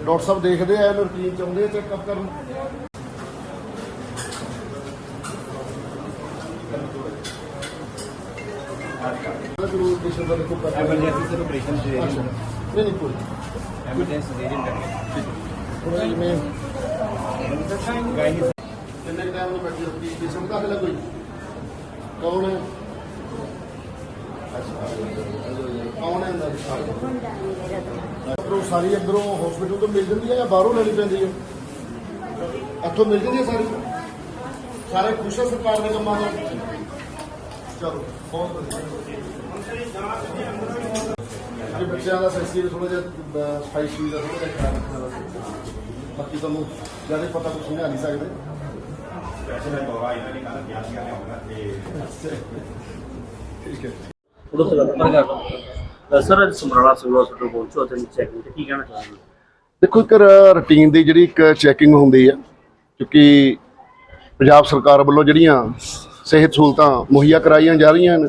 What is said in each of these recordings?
Doctor ਸਾਹਿਬ ਦੇਖਦੇ ਆ ਇਹਨੂੰ ਰੁਟੀਨ ਚਾਹੁੰਦੇ ਆ ਚੈੱਕਅਪ ਕਰਨ। ਜ਼ਰੂਰ ਪੇਸ਼ੈਂਟ ਦਾ ਦੇਖੋ ਕਰ ਐਮਰਜੈਂਸੀ ਸਿਰ ਆਪਰੇਸ਼ਨ ਦੇ ਅੱਛਾ ਨਹੀਂ ਨਹੀਂ ਕੋਈ ਐਮਰਜੈਂਸੀ ਦੇ ਦਿੰਦੇ ਥੋੜਾ ਜਿਵੇਂ ਗਾਈ ਕਿੰਨੇ ਟਾਈਮ ਨੂੰ ਬੈਠੀ ਹੋਈ ਪੇਸ਼ੈਂਟ ਦਾ ਹਲੇ ਕੋਈ? ਕੌਣ ਹੈ? ਅੱਛਾ। ਕੌਣ ਹੈ ਅੰਦਰ? ਅੰਦਰੋਂ ਸਾਰੀ ਅੰਦਰੋਂ ਹਸਪੀਟਲ ਤੋਂ ਮਿਲ ਜਾਂਦੀ ਹੈ ਜਾਂ ਬਾਹਰੋਂ ਲੈਣੀ ਪੈਂਦੀ ਹੈ? ਇੱਥੋਂ ਮਿਲ ਜਾਂਦੀ ਹੈ ਸਾਰੀ? ਸਾਰੇ ਖੁਸ਼ ਹੈ ਸਰਕਾਰ ਦੇ ਕੰਮਾਂ ਤੋਂ? ਚਲੋ ਬਹੁਤ ਵਧੀਆ। ਇਹ ਬੱਚਿਆਂ ਦਾ ਸੈਂਸੀ ਥੋੜਾ ਜਿਹਾ ਸਪਾਈਸੀ ਦਾ ਥੋੜਾ ਜਿਹਾ ਖਿਆਲ ਰੱਖਣਾ। ਬਾਕੀ ਤੁਹਾਨੂੰ ਜ਼ਿਆਦਾ ਪਤਾ ਕੁਝ ਸਮਝਾ ਨਹੀਂ ਸਕਦੇ। ਵੈਸੇ ਮੈਂ ਦੌਰਾ ਇਹਨਾਂ ਨੇ ਕੱਲ ਕਿਹਾ ਸੀਗਾ ਲਿਆਉਣਾ ਤੇ ਠੀਕ ਹੈ ਉਦੋਂ ਤੋਂ ਲੱਗਾ ਕਰ ਸਰ, ਅੱਜ ਸਮਰਾਲਾ ਸਿਵਲ ਹਸਪੀਟਲ ਪਹੁੰਚੋ ਤੇ ਚੈਕਿੰਗ ਤੇ ਕੀ ਕਹਿਣਾ ਚਾਹੁੰਦੇ ਦੇਖੋ, ਇੱਕ ਰੁਟੀਨ ਦੀ ਜਿਹੜੀ ਇੱਕ ਚੈਕਿੰਗ ਹੁੰਦੀ ਆ, ਕਿਉਂਕਿ ਪੰਜਾਬ ਸਰਕਾਰ ਵੱਲੋਂ ਜਿਹੜੀਆਂ ਸਿਹਤ ਸਹੂਲਤਾਂ ਮੁਹੱਈਆ ਕਰਾਈਆਂ ਜਾ ਰਹੀਆਂ ਹਨ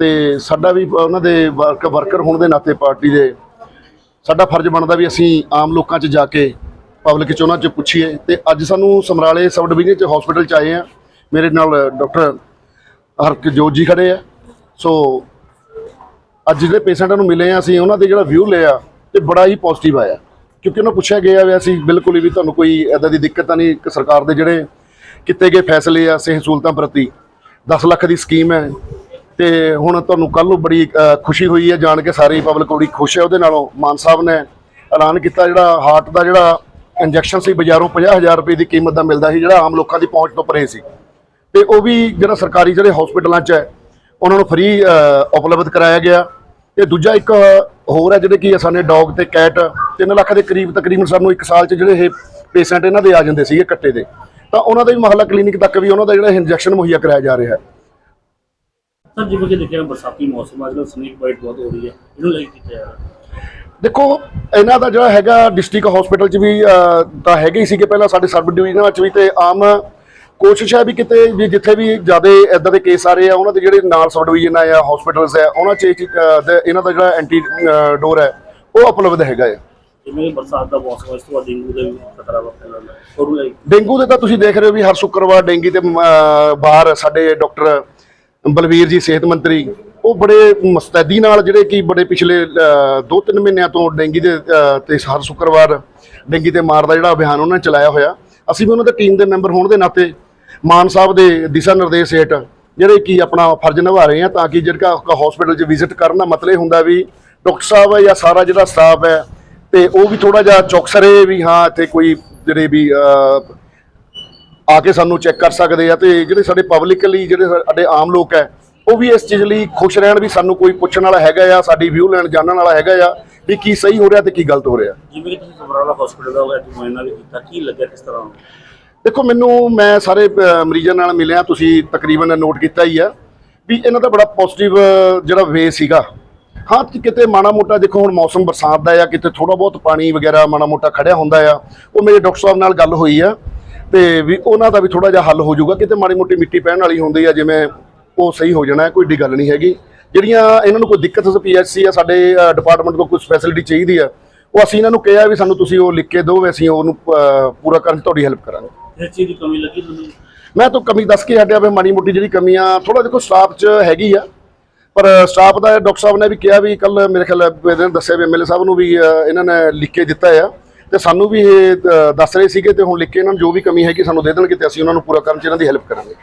ਤੇ ਸਾਡਾ ਵੀ ਉਹਨਾਂ ਦੇ ਵਰਕ ਵਰਕਰ ਹੋਣ ਦੇ ਨਾਤੇ ਪਾਰਟੀ ਦੇ ਸਾਡਾ ਫਰਜ਼ ਬਣਦਾ ਵੀ ਅਸੀਂ ਆਮ ਲੋਕਾਂ 'ਚ ਜਾ ਕੇ ਪਬਲਿਕ 'ਚ ਉਹਨਾਂ 'ਚ ਪੁੱਛੀਏ ਤੇ ਅੱਜ ਸਾਨੂੰ ਸਮਰਾਲੇ ਸਬ ਡਿਵੀਜ਼ਨ 'ਚ ਹਸਪੀਟਲ 'ਚ ਆਏ ਆ। ਮੇਰੇ ਨਾਲ ਡਾਕਟਰ ਹਰਕਜੋਤ ਜੀ ਖੜੇ ਆ। ਸੋ ਅੱਜ ਜਿਹੜੇ ਪੇਸ਼ੈਂਟਾਂ ਨੂੰ ਮਿਲੇ ਆ, ਅਸੀਂ ਉਹਨਾਂ ਦੇ ਜਿਹੜਾ ਵਿਊ ਲਿਆ ਤੇ ਬੜਾ ਹੀ ਪੋਜ਼ਿਟਿਵ ਆਇਆ। ਕਿਉਂਕਿ ਉਹਨਾਂ ਪੁੱਛਿਆ ਗਿਆ ਵੀ ਅਸੀਂ ਬਿਲਕੁਲ ਹੀ ਵੀ ਤੁਹਾਨੂੰ ਕੋਈ ਐਦਾਂ ਦੀ ਦਿੱਕਤ ਤਾਂ ਨਹੀਂ ਸਰਕਾਰ ਦੇ ਜਿਹੜੇ ਕੀਤੇ ਗਏ ਫੈਸਲੇ ਆ, ਸਿਹਤ ਸਹੂਲਤਾਂ ਪ੍ਰਤੀ 10 ਲੱਖ ਦੀ ਸਕੀਮ ਹੈ। ਤੇ ਹੁਣ ਤੁਹਾਨੂੰ ਕੱਲ ਨੂੰ ਬੜੀ ਖੁਸ਼ੀ ਹੋਈ ਹੈ ਜਾਣ ਕੇ ਸਾਰੀ ਪਬਲਿਕ ਬੜੀ ਖੁਸ਼ ਹੈ, ਉਹਦੇ ਨਾਲੋਂ ਮਾਨ ਸਾਹਿਬ ਨੇ ਐਲਾਨ ਕੀਤਾ ਜਿਹੜਾ ਹਾਰਟ ਦਾ ਜਿਹੜਾ ਇੰਜੈਕਸ਼ਨ ਸੀ, ਬਾਜ਼ਾਰੋਂ 50000 ਰੁਪਏ ਦੀ ਕੀਮਤ ਦਾ ਮਿਲਦਾ ਸੀ, ਜਿਹੜਾ ਆਮ ਲੋਕਾਂ ਦੀ ਪਹੁੰਚ ਤੋਂ ਪਰੇ ਸੀ। ਤੇ ਉਹ ਵੀ ਜਿਹੜਾ ਸਰਕਾਰੀ ਜਿਹੜੇ ਹਸਪੀਟਲਾਂ 'ਚ ਹੈ ਉਹਨਾਂ ਨੂੰ ਫ੍ਰੀ ਉਪਲਬਧ ਕਰਾਇਆ ਗਿਆ। ਤੇ ਦੂਜਾ ਇੱਕ ਹੋਰ ਹੈ ਜਿਹੜੇ ਕਿ ਸਾਨੇ ਡੌਗ ਤੇ ਕੈਟ 3 ਲੱਖ ਦੇ ਕਰੀਬ ਤਕਰੀਬਨ ਸਾਨੂੰ ਇੱਕ ਸਾਲ 'ਚ ਜਿਹੜੇ ਇਹ ਪੇਸ਼ੈਂਟ ਇਹਨਾਂ ਦੇ ਆ ਜਾਂਦੇ ਸੀਗੇ ਕੱਟੇ ਦੇ। ਤਾਂ ਉਹਨਾਂ ਦੇ ਵੀ ਮਹੱਲਾ ਕਲੀਨਿਕ ਤੱਕ ਵੀ ਉਹਨਾਂ ਦਾ ਜਿਹੜਾ ਇੰਜੈਕਸ਼ਨ ਮੁਹੱਈਆ ਕਰਾਇਆ ਜਾ ਰਿਹਾ ਹੈ। ਸਰ ਜਿਵੇਂ ਕਿ ਦੇਖਿਆ ਬਰਸਾਤੀ ਮੌਸਮ ਅੱਜ ਕੱਲ੍ਹ ਸਨੇਕ ਬਾਈਟ ਬਹੁਤ ਹੋ ਰਹੀ ਹੈ। ਇਹਨੂੰ ਲੈ ਕੇ ਕੀਤਾ ਜਾ ਦੇਖੋ ਇਹਨਾਂ ਦਾ ਜਿਹੜਾ ਹੈਗਾ ਡਿਸਟ੍ਰਿਕਟ ਹਸਪੀਟਲ 'ਚ ਵੀ ਤਾਂ ਹੈਗੇ ਹੀ ਸੀਗੇ ਪਹਿਲਾਂ ਸਾਡੇ ਸਬ ਡਿਵੀਜ਼ਨਾਂ ਵਿੱਚ ਵੀ ਤੇ ਆਮ ਕੋਸ਼ਿਸ਼ ਹੈ ਵੀ ਕਿਤੇ ਵੀ ਜਿੱਥੇ ਵੀ ਜ਼ਿਆਦਾ ਇਦਾਂ ਦੇ ਕੇਸ ਆ ਰਹੇ ਆ ਉਹਨਾਂ ਦੇ ਜਿਹੜੇ ਨਾਲ ਸਬ ਡਿਵੀਜ਼ਨ ਆ ਜਾਂ ਹਸਪੀਟਲਸ ਆ ਉਹਨਾਂ 'ਚ ਇਹ ਚੀਜ਼, ਅਹ, ਤੇ ਇਹਨਾਂ ਦਾ ਜਿਹੜਾ ਐਂਟੀ ਡੋਰ ਹੈ ਉਹ ਉਪਲਬਧ ਹੈਗਾ ਹੈ ਜਿਵੇਂ ਬਰਸਾਤ ਦਾ ਮੌਸਮ ਹੈ ਇਸ ਤੋਂ ਬਾਅਦ ਡੇਂਗੂ ਦਾ ਵੀ ਖਤਰਾ ਡੇਂਗੂ ਦੇ ਤਾਂ ਤੁਸੀਂ ਦੇਖ ਰਹੇ ਹੋ ਵੀ ਹਰ ਸ਼ੁੱਕਰਵਾਰ ਡੇਂਗੀ ਤੇ ਅਹ, ਬਾਹਰ ਸਾਡੇ ਡਾਕਟਰ ਬਲਵੀਰ ਜੀ ਸਿਹਤ ਮੰਤਰੀ ਉਹ ਬੜੇ ਮੁਸਤੈਦੀ ਨਾਲ ਜਿਹੜੇ ਕਿ ਬੜੇ ਪਿਛਲੇ 2-3 ਮਹੀਨਿਆਂ ਤੋਂ ਡੇਂਗੀ ਦੇ ਅਹ, ਤੇ ਹਰ ਸ਼ੁੱਕਰਵਾਰ ਡੇਂਗੀ ਤੇ ਮਾਰ ਦਾ ਜਿਹੜਾ ਅਭਿਆਨ ਉਹਨਾਂ ਨੇ ਚਲਾਇਆ ਹੋਇਆ। ਅਸੀਂ ਵੀ ਉਹਨਾਂ ਦੇ ਟੀਮ ਦੇ ਮੈਂਬਰ ਹੋਣ ਦੇ ਨਾਤੇ ਮਾਨ ਸਾਹਿਬ ਦੇ ਦਿਸ਼ਾ ਨਿਰਦੇਸ਼ ਹੇਠ ਜਿਹੜੇ ਕਿ ਆਪਣਾ ਫਰਜ਼ ਨਿਭਾ ਰਹੇ ਆ ਤਾਂ ਕਿ ਜਿਹੜਾ ਹਸਪੀਟਲ 'ਚ ਵਿਜ਼ਿਟ ਕਰਨ ਦਾ ਮਤਲਬ ਹੁੰਦਾ ਵੀ ਡਾਕਟਰ ਸਾਹਿਬ ਹੈ ਜਾਂ ਸਾਰਾ ਜਿਹੜਾ ਸਟਾਫ ਹੈ ਤੇ ਉਹ ਵੀ ਥੋੜਾ ਜਿਹਾ ਚੌਕਸ ਰਹੇ ਵੀ ਹਾਂ ਇੱਥੇ ਕੋਈ ਜਿਹੜੇ ਵੀ ਆ ਕੇ ਸਾਨੂੰ ਚੈੱਕ ਕਰ ਸਕਦੇ ਆ ਤੇ ਜਿਹੜੇ ਸਾਡੇ ਪਬਲਿਕਲੀ ਜਿਹੜੇ ਸਾਡੇ ਆਮ ਲੋਕ ਹੈ, ਉਹ ਵੀ ਇਸ ਚੀਜ਼ ਲਈ ਖੁਸ਼ ਰਹਿਣ ਵੀ ਸਾਨੂੰ ਕੋਈ ਪੁੱਛਣ ਵਾਲਾ ਹੈਗਾ ਆ, ਸਾਡੀ ਵਿਊ ਲੈਣ ਜਾਣਨ ਵਾਲਾ ਹੈਗਾ ਆ ਵੀ ਕੀ ਸਹੀ ਹੋ ਰਿਹਾ ਤੇ ਕੀ ਗਲਤ ਹੋ ਰਿਹਾ। ਜਿਵੇਂ ਤੁਸੀਂ ਸਮਰਾਲਾ ਹਸਪੀਟਲ ਦਾ ਅੱਜ ਮੁਆਇਨਾ ਵੀ ਕੀਤਾ, ਕੀ ਲੱਗਿਆ ਕਿਸ ਤਰ੍ਹਾਂ? ਦੇਖੋ, ਮੈਨੂੰ, ਮੈਂ ਸਾਰੇ ਮਰੀਜ਼ਾਂ ਨਾਲ ਮਿਲਿਆ, ਤੁਸੀਂ ਤਕਰੀਬਨ ਨੋਟ ਕੀਤਾ ਹੀ ਆ ਵੀ ਇਹਨਾਂ ਦਾ ਬੜਾ ਪੋਜ਼ਿਟਿਵ ਜਿਹੜਾ ਵੇ ਸੀਗਾ। ਹਾਂ, ਕਿਤੇ ਮਾੜਾ ਮੋਟਾ, ਦੇਖੋ, ਹੁਣ ਮੌਸਮ ਬਰਸਾਤ ਦਾ ਆ, ਕਿਤੇ ਥੋੜਾ ਬਹੁਤ ਪਾਣੀ ਵਗੈਰਾ ਮਾੜਾ ਮੋਟਾ ਖੜਿਆ ਹੁੰਦਾ ਆ, ਉਹ ਮੇਰੇ ਡਾਕਟਰ ਸਾਹਿਬ ਨਾਲ ਗੱਲ ਹੋਈ ਆ ਤੇ ਵੀ ਉਹਨਾਂ ਦਾ ਵੀ ਥੋੜਾ ਜਿਹਾ ਹੱਲ ਹੋ ਜਾਊਗਾ, ਕਿਤੇ ਮਾੜੀ ਮੋਟੀ ਮਿੱਟੀ ਪੈਣ ਵਾਲੀ ਹੁੰਦੀ ਆ, ਜਿਵੇਂ ਉਹ ਸਹੀ ਹੋ ਜਾਣਾ, ਕੋਈ ਏਡੀ ਗੱਲ ਨਹੀਂ ਹੈਗੀ। ਜਿਹੜੀਆਂ ਇਹਨਾਂ ਨੂੰ ਕੋਈ ਦਿੱਕਤ ਪੀਐਚਸੀ ਆ ਸਾਡੇ ਡਿਪਾਰਟਮੈਂਟ ਕੋਲ ਕੋਈ ਫੈਸਿਲਿਟੀ ਚਾਹੀਦੀ ਆ, ਉਹ ਅਸੀਂ ਇਹਨਾਂ ਨੂੰ ਕਿਹਾ ਵੀ ਸਾਨੂੰ ਤੁਸੀਂ ਉਹ ਲਿਖ ਕੇ ਦਿਓ, ਵੀ ਅਸੀਂ ਉਹਨੂੰ ਪੂਰਾ ਕਰਨ ਤੁਹਾਡੀ ਹੈਲਪ ਕਰਾਂਗੇ। ਇਸ ਚੀਜ਼ ਦੀ ਕਮੀ ਲੱਗੀ ਤੁਹਾਨੂੰ? ਮੈਂ ਤਾਂ ਕਮੀ ਦੱਸ ਕੇ ਹਟਿਆ ਵੀ ਮਾੜੀ ਮੋਟੀ ਜਿਹੜੀ ਕਮੀ ਆ ਥੋੜਾ ਦੇਖੋ ਸਟਾਫ 'ਚ ਹੈਗੀ ਆ, ਪਰ ਸਟਾਫ ਦਾ ਡਾਕਟਰ ਸਾਹਿਬ ਨੇ ਵੀ ਕਿਹਾ ਵੀ ਕੱਲ ਮੇਰੇ ਖਿਆਲ ਇਹਨਾਂ ਨੇ ਦੱਸਿਆ ਵੀ ਐਮਐਲਏ ਸਾਹਿਬ ਨੂੰ ਵੀ ਇਹਨਾਂ ਨੇ ਲਿਖ ਕੇ ਦਿੱਤਾ ਆ। ਤੇ ਸਾਨੂੰ ਵੀ ਇਹ ਦੱਸ ਰਹੇ ਸੀਗੇ ਤੇ ਹੁਣ ਲਿਖ ਕੇ ਇਹਨਾਂ ਨੂੰ ਜੋ ਵੀ ਕਮੀ ਹੈਗੀ ਸਾਨੂੰ ਦੇ ਦੇਣਗੇ ਤੇ ਅਸੀਂ ਉਹਨਾਂ ਨੂੰ ਪੂਰਾ ਕਰਨ 'ਚ ਇਹਨਾਂ ਦੀ ਹੈਲਪ ਕਰਾਂਗੇ।